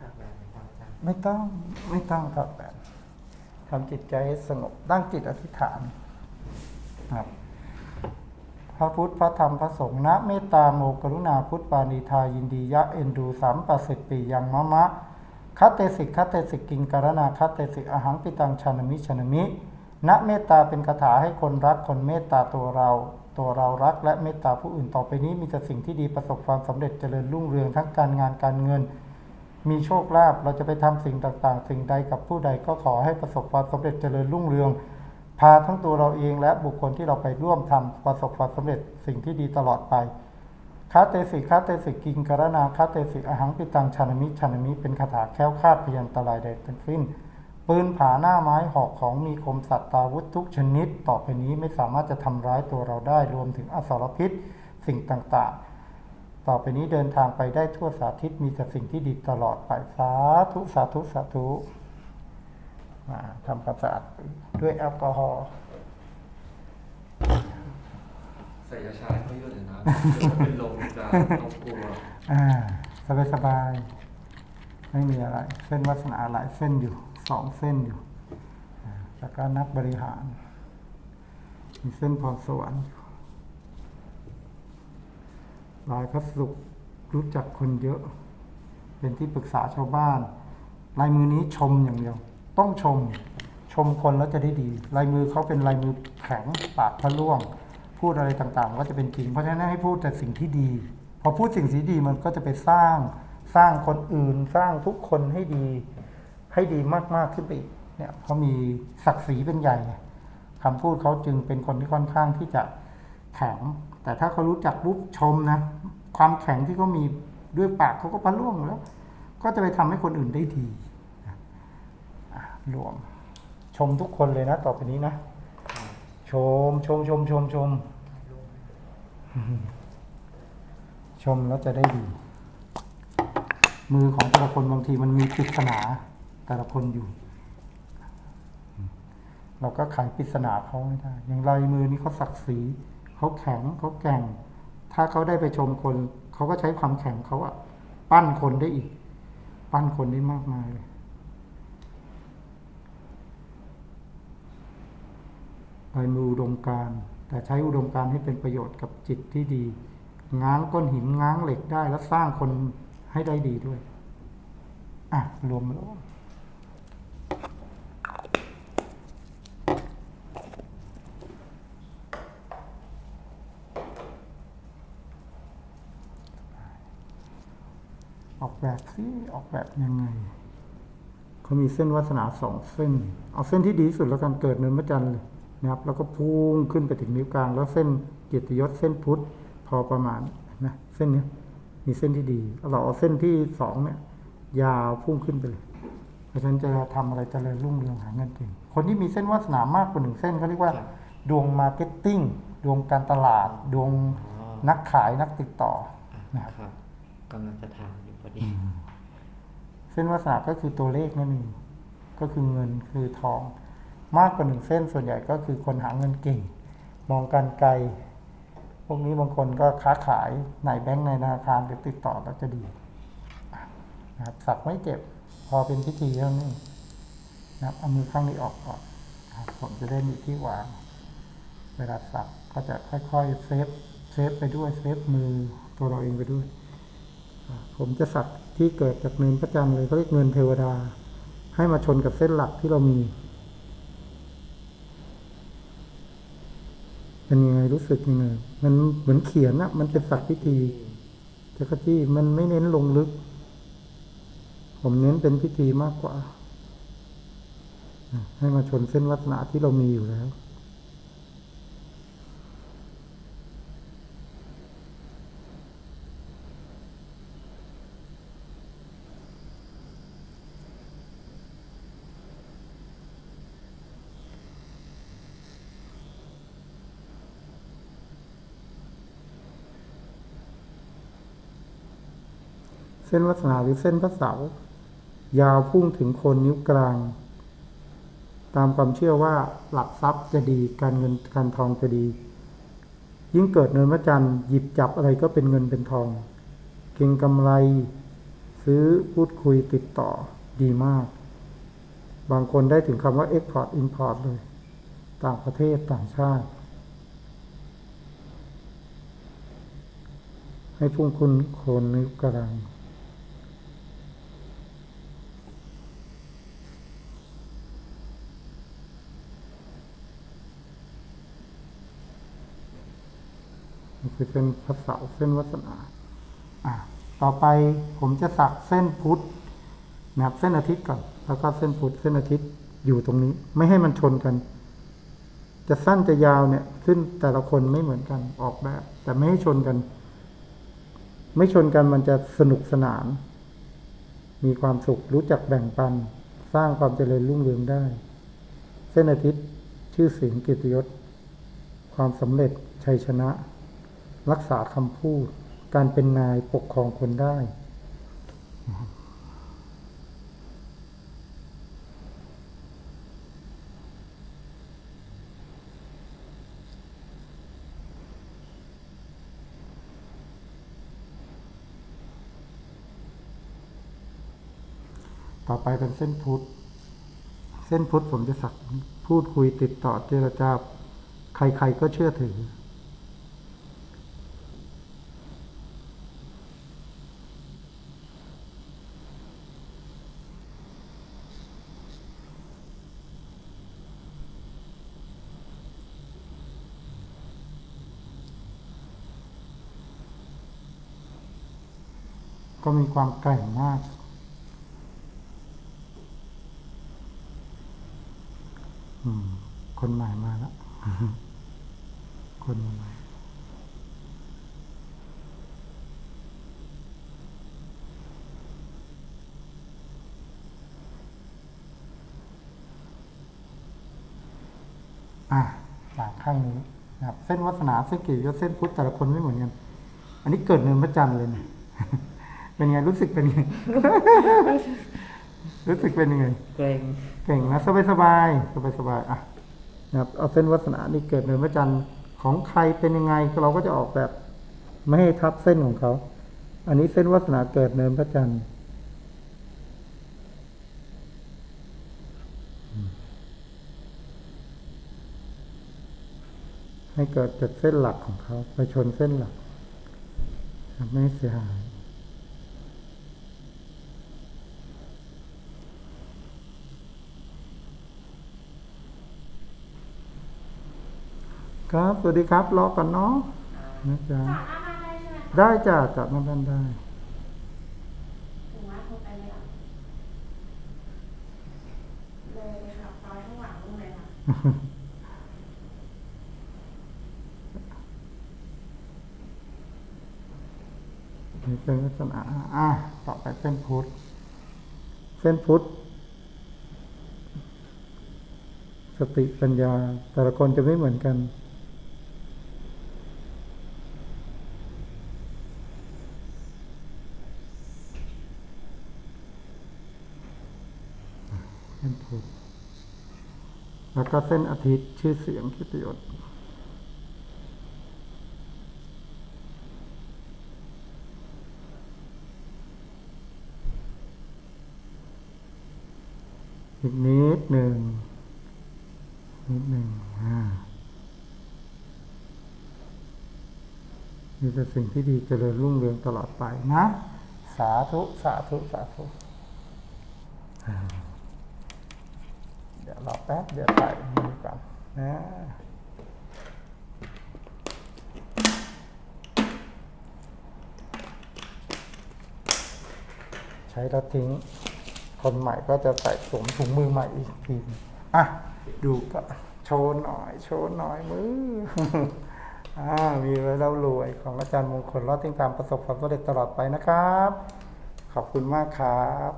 สักแบบไหนครับอาจารย์ไม่ต้องไม่ต้องถอดแบบทำจิตใจให้สงบตั้งจิตอธิษฐานครับพระพุทธพระธรรมพระสงฆ์นะเมตตาโมกรุณาพุทธปานิทายินดียะเอ็นดูสามปัสสิปียังมะมะคัตเตสิกคัตเตสิกกิงการนาคัตเตสิกอหังปิตังชานมิชานมินะเมตตาเป็นคาถาให้คนรักคนเมตตาตัวเรา ตัวเรารักและเมตตาผู้อื่นต่อไปนี้มีแต่สิ่งที่ดีประสบความสำเร็จเจริญรุ่งเรืองทั้งการงานการเงิน มีโชคลาภเราจะไปทำสิ่งต่างๆ สิ่งใดกับผู้ใดก็ขอให้ประสบความสำเร็จเจริญรุ่งเรือง พาทั้งตัวเราเองและบุคคลที่เราไปร่วมทำประสบความสำเร็จสิ่งที่ดีตลอดไปคาเตสิคาเตสิกิงกรณาคาเตสิอหังปิตังชานมิชานมิเป็นคาถาแค้วคลาดพยันตรายใดทั้งสิ้นปืนผาหน้าไม้หอกของมีคมสัตว์ตาวุธทุกชนิด ต่อไปนี้ไม่สามารถจะทำร้ายตัวเราได้รวมถึงอสรพิษสิ่งต่างๆ ต่อไปนี้เดินทางไปได้ทั่วสาธิตมีแต่สิ่งที่ดีตลอดไปสาธุสาธุสาธุมาทำความสะอาดด้วยแอลกอฮอล์ใส่ยาชาเขาเยอะเลยนะเป็นลมจะต้องกลัวอ่าสบายสบายๆไม่มีอะไร เส้นวาสนาหลายเส้นอยู่สองเส้นอยู่อ่าแล้วก็นักบริหาร มีเส้นพรสวรรค์อยู่ ลายพระสุขรู้จักคนเยอะ เป็นที่ปรึกษาชาวบ้าน ลายมือนี้ชมอย่างเดียว ต้องชม ชมคนแล้วจะได้ดี ลายมือเขาเป็นลายมือแข็งปากพะล่วง พูดอะไรต่างๆ ก็จะเป็นจริง เพราะฉะนั้นให้พูดแต่สิ่งที่ดี พอพูดสิ่งที่ดีมันก็จะไปสร้างสร้างคนอื่นสร้างทุกคนให้ดี ให้ดีมากๆขึ้นไปอีกเนี่ยเขามีศักดิ์ศรีเป็นใหญ่ไงคำพูดเขาจึงเป็นคนที่ค่อนข้างที่จะแข็ง แต่ถ้าเขารู้จักปุ๊บชมนะ ความแข็งที่เขามีด้วยปากเขาก็พะล่วงแล้ว ก็จะไปทำให้คนอื่นได้ดีรวม ชมทุกคนเลยนะ ต่อไปนี้นะ ชมชมชมชมชม ชมแล้วจะได้ดี มือของแต่ละคนบางทีมันมีปริศนาแต่ละคนอยู่ เราก็ไขปริศนาเขาไม่ได้ อย่างลายมือนี้เขาศักดิ์ศรี เขาแข็งเขาแกร่ง ถ้าเขาได้ไปชมคน เขาก็ใช้ความแข็งเขาอะปั้นคนได้อีก ปั้นคนได้มากมายเลยมืออุดมการแต่ใช้อุดมการให้เป็นประโยชน์กับจิตที่ดี ง้างก้อนหินง้างเหล็กได้แล้วสร้างคนให้ได้ดีด้วย อะ รวมแล้ว ออกแบบสิออกแบบยังไงเขามีเส้นวาสนาสองเส้น เอาเส้นที่ดีที่สุดแล้วกันเกิดเนินพระจันทร์เลยนะครับ แล้วก็พุ่งขึ้นไปถึงนิ้วกลาง แล้วเส้นเกียรติยศเส้นพุทธพอประมาณนะเส้นเนี้ยมีเส้นที่ดีเราเอาเส้นที่สองเนี่ย ยาวพุ่งขึ้นไปเลยเพราะฉะนั้นจะทำอะไรเจริญรุ่งเรืองหาเงินเก่งคนที่มีเส้นวาสนามากกว่าหนึ่งเส้นเขาเรียกว่า ดวงมาร์เก็ตติ้งดวงการตลาด ดวงอ๋อนักขายนักติดต่อนะครับครับกำลังจะถามอยู่ พอดี เส้นวาสนาก็คือตัวเลขนั่นเองก็คือเงินคือทอง มากกว่าหนึ่งเส้นส่วนใหญ่ก็คือคนหาเงินเก่ง มองการไกล พวกนี้บางคนก็ค้าขายในแบงก์ในธนาคารหรือติดต่อแล้วจะดีนะครับสักไม่เจ็บพอเป็นพิธีเท่านี้นะครับเอามือข้างนี้ออกก่อนนะครับผมจะได้มีที่วาง เวลาสักก็จะค่อยๆเซฟเซฟไปด้วยเซฟมือตัวเราเองไปด้วย ผมจะสักที่เกิดจากเนินพระจันทร์เลยเขาเรียกเนินเทวดา ให้มาชนกับเส้นหลักที่เรามี เป็นยังไงรู้สึกยังไงมันเหมือนเขียนนะมันเป็นสักพิธีแต่ก็ที่มันไม่เน้นลงลึก ผมเน้นเป็นพิธีมากกว่า ให้มาชนเส้นวัฒนาที่เรามีอยู่แล้ว เส้นวัสนาหรือเส้นพระเสายาวพุ่งถึงโคนนิ้วกลาง ตามความเชื่อว่าหลักทรัพย์จะดีการเงินการทองจะดี ยิ่งเกิดเนินพระจันทร์หยิบจับอะไรก็เป็นเงินเป็นทอง เก่งกำไร ซื้อพูดคุยติดต่อดีมาก บางคนได้ถึงคำว่า Export Import เลย ต่างประเทศต่างชาติ ให้พุ่งคุณโคนนิ้วกลาง นี่คือเส้นพระเสาเส้นวัสนาอะต่อไปผมจะสักเส้นพุทธนะครับเส้นอาทิตย์ก่อนแล้วก็เส้นพุทธเส้นอาทิตย์อยู่ตรงนี้ ไม่ให้มันชนกัน จะสั้นจะยาวเนี่ยขึ้นแต่ละคนไม่เหมือนกันออกแบบ แต่ไม่ให้ชนกัน ไม่ชนกันมันจะสนุกสนาน มีความสุขรู้จักแบ่งปัน สร้างความเจริญรุ่งเรืองได้ เส้นอาทิตย์ชื่อเสียงเกียรติยศ ความสำเร็จชัยชนะ รักษาคำพูด การเป็นนายปกครองคนได้ ต่อไปเป็นเส้นพุทธเส้นพุทธผมจะสักพูดคุยติดต่อเจรจาใครๆก็เชื่อถือ ก็มีความแกร่งมาก คนใหม่มาแล้ว คนใหม่อะหลังข้างนี้นะครับ เส้นวัฒนาเส้นกิริยศเส้นพุทธแต่ละคนไม่เหมือนกัน อันนี้เกิดเนินพระจันทร์เลยนะ เป็นไงรู้สึกเป็นไง รู้สึกเป็นยังไงเกรงเก่งนะสบายสบายสบายสบายๆอะนะครับเอาเส้นวัสนานี่เกิดเนินพระจันทร์ของใครเป็นยังไงเราก็จะออกแบบ ไม่ให้ทับเส้นของเขา อันนี้เส้นวัสนาเกิดเนินพระจันทร์อืมให้เกิดจากเส้นหลักของเขา ไปชนเส้นหลักครับไม่ให้เสียหาย ครับ สวัสดีครับ รอก่อนเนาะนะจ๊ะจากอาคารได้ใช่ไหมคะได้จ้ะจับน้ำด้านได้ถึงว่าโทรไปเลยอะเลยเลยค่ะซอยข้างหลังนู่นเลยค่ะนี่เป็นลักษณะอะต่อไปเส้นพุทธเส้นพุทธสติปัญญา แต่ละคนจะไม่เหมือนกัน เส้นพุทธ แล้วก็เส้นอาทิตย์ชื่อเสียงคิตยศอีกนิดหนึ่งนิดหนึ่งอ่ามีแต่สิ่งที่ดีเจริญรุ่งเรืองตลอดไปนะ สาธุ สาธุ สาธุ ดี๋ยวรอแป๊บเดี๋ยวใส่มือก่อนนะใช้แล้วทิ้ง คนใหม่ก็จะใส่สวมถุงมือใหม่อีกทีอะดูก็โชว์หน่อย โชว์หน่อยมืออ่ามีไว้แล้วรวยของอาจารย์มงคลรอดทิ้งตามประสบความสำเร็จตลอดไปนะครับ ขอบคุณมากครับ